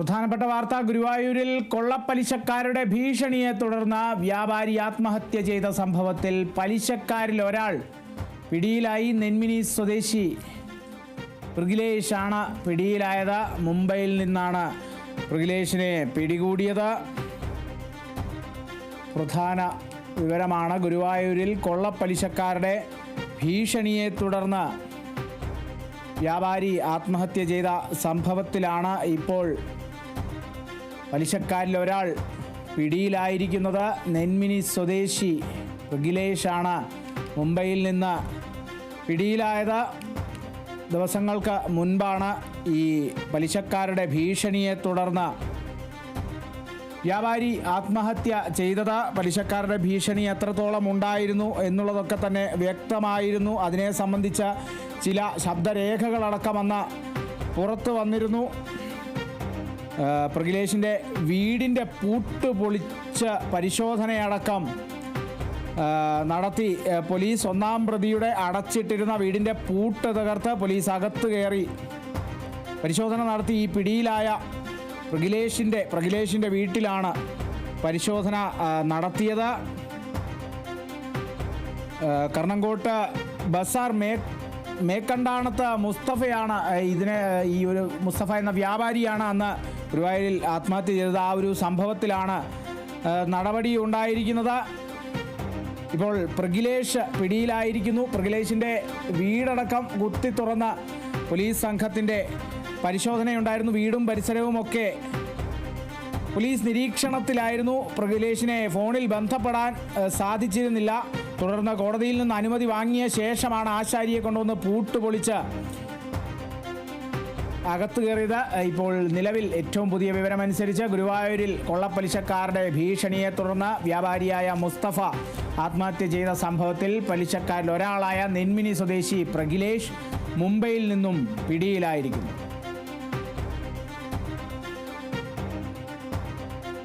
പ്രധാനപ്പെട്ട വാർത്ത ഗുരുവായൂരിൽ കൊള്ളപ്പലിശക്കാരുടെ ഭീഷണിയെ തുടർന്ന് വ്യാപാരി ആത്മഹത്യ ചെയ്ത സംഭവത്തിൽ പലിശക്കാരിൽ ഒരാൾ പിടിയിലായി നെന്മിനി സ്വദേശി പൃഗിലേഷാണ് പിടിയിലായത്. മുംബൈയിൽ നിന്നാണ് പൃഗിലേഷിനെ പിടികൂടിയത്. പ്രധാന വിവരമാണ് ഗുരുവായൂരിൽ കൊള്ളപ്പലിശക്കാരുടെ ഭീഷണിയെ തുടർന്ന് വ്യാപാരി ആത്മഹത്യ ചെയ്ത സംഭവത്തിലാണ് ഇപ്പോൾ പലിശക്കാരിൽ ഒരാൾ പിടിയിലായിരിക്കുന്നത് നെന്മിനി സ്വദേശി ആണ് മുംബൈയിൽ നിന്ന് പിടിയിലായത് ദിവസങ്ങൾക്ക് മുൻപാണ് ഈ പലിശക്കാരുടെ ഭീഷണിയെ തുടർന്ന് വ്യാപാരി ആത്മഹത്യ ചെയ്തത്. പലിശക്കാരുടെ ഭീഷണി എത്രത്തോളം ഉണ്ടായിരുന്നു എന്നുള്ളതൊക്കെ തന്നെ വ്യക്തമായിരുന്നു. അതിനെ സംബന്ധിച്ച ചില ശബ്ദരേഖകളടക്കമെന്ന് പുറത്തു വന്നിരുന്നു. പ്രഗിലേഷിന്റെ വീടിന്റെ പൂട്ട് പൊളിച്ച പരിശോധനയടക്കം നടത്തി. പോലീസ് ഒന്നാം പ്രതിയുടെ അടച്ചിട്ടിരുന്ന വീടിന്റെ പൂട്ട് തകർത്ത് പോലീസ് അകത്ത് കയറി പരിശോധന നടത്തി. ഈ പിടിയിലായ പ്രഗിലേഷിന്റെ പ്രഗിലേഷിന്റെ വീട്ടിലാണ് പരിശോധന നടത്തിയത്. കർണങ്കോട്ട് ബസാർ മേ മേക്കണ്ടാണത്ത് മുസ്തഫയാണ് ഇതിനെ ഈ ഒരു മുസ്തഫ എന്ന വ്യാപാരിയാണ് അന്ന് ഗുരുവായൂരിൽ ആത്മഹത്യ ചെയ്തത് ആ ഒരു സംഭവത്തിലാണ് നടപടി ഉണ്ടായിരിക്കുന്നത്. ഇപ്പോൾ പ്രഗിലേഷ് പിടിയിലായിരിക്കുന്നു. പ്രഗിലേഷിന്റെ വീടടക്കം കുത്തി തുറന്ന പോലീസ് സംഘത്തിന്റെ പരിശോധനയുണ്ടായിരുന്നു. വീടും പരിസരവും ഒക്കെ പോലീസ് നിരീക്ഷണത്തിലായിരുന്നു. പ്രഗിലേഷിനെ ഫോണിൽ ബന്ധപ്പെടാൻ സാധിച്ചിരുന്നില്ല. തുടർന്ന് കോടതിയിൽ നിന്ന് അനുമതി വാങ്ങിയ ശേഷമാണ് ആശാരിയെ കൊണ്ടുവന്ന് പൂട്ടുപൊളിച്ച് അകത്ത് കയറിയത് ഇപ്പോൾ നിലവിൽ ഏറ്റവും പുതിയ വിവരമനുസരിച്ച് ഗുരുവായൂരിൽ കൊള്ളപ്പലിശക്കാരുടെ ഭീഷണിയെ തുടർന്ന് വ്യാപാരിയായ മുസ്തഫ ആത്മഹത്യ ചെയ്ത സംഭവത്തിൽ പലിശക്കാരിൽ ഒരാളായ നെന്മിനി സ്വദേശി പ്രഗിലേഷ് മുംബൈയിൽ നിന്നും പിടിയിലായിരിക്കുന്നു.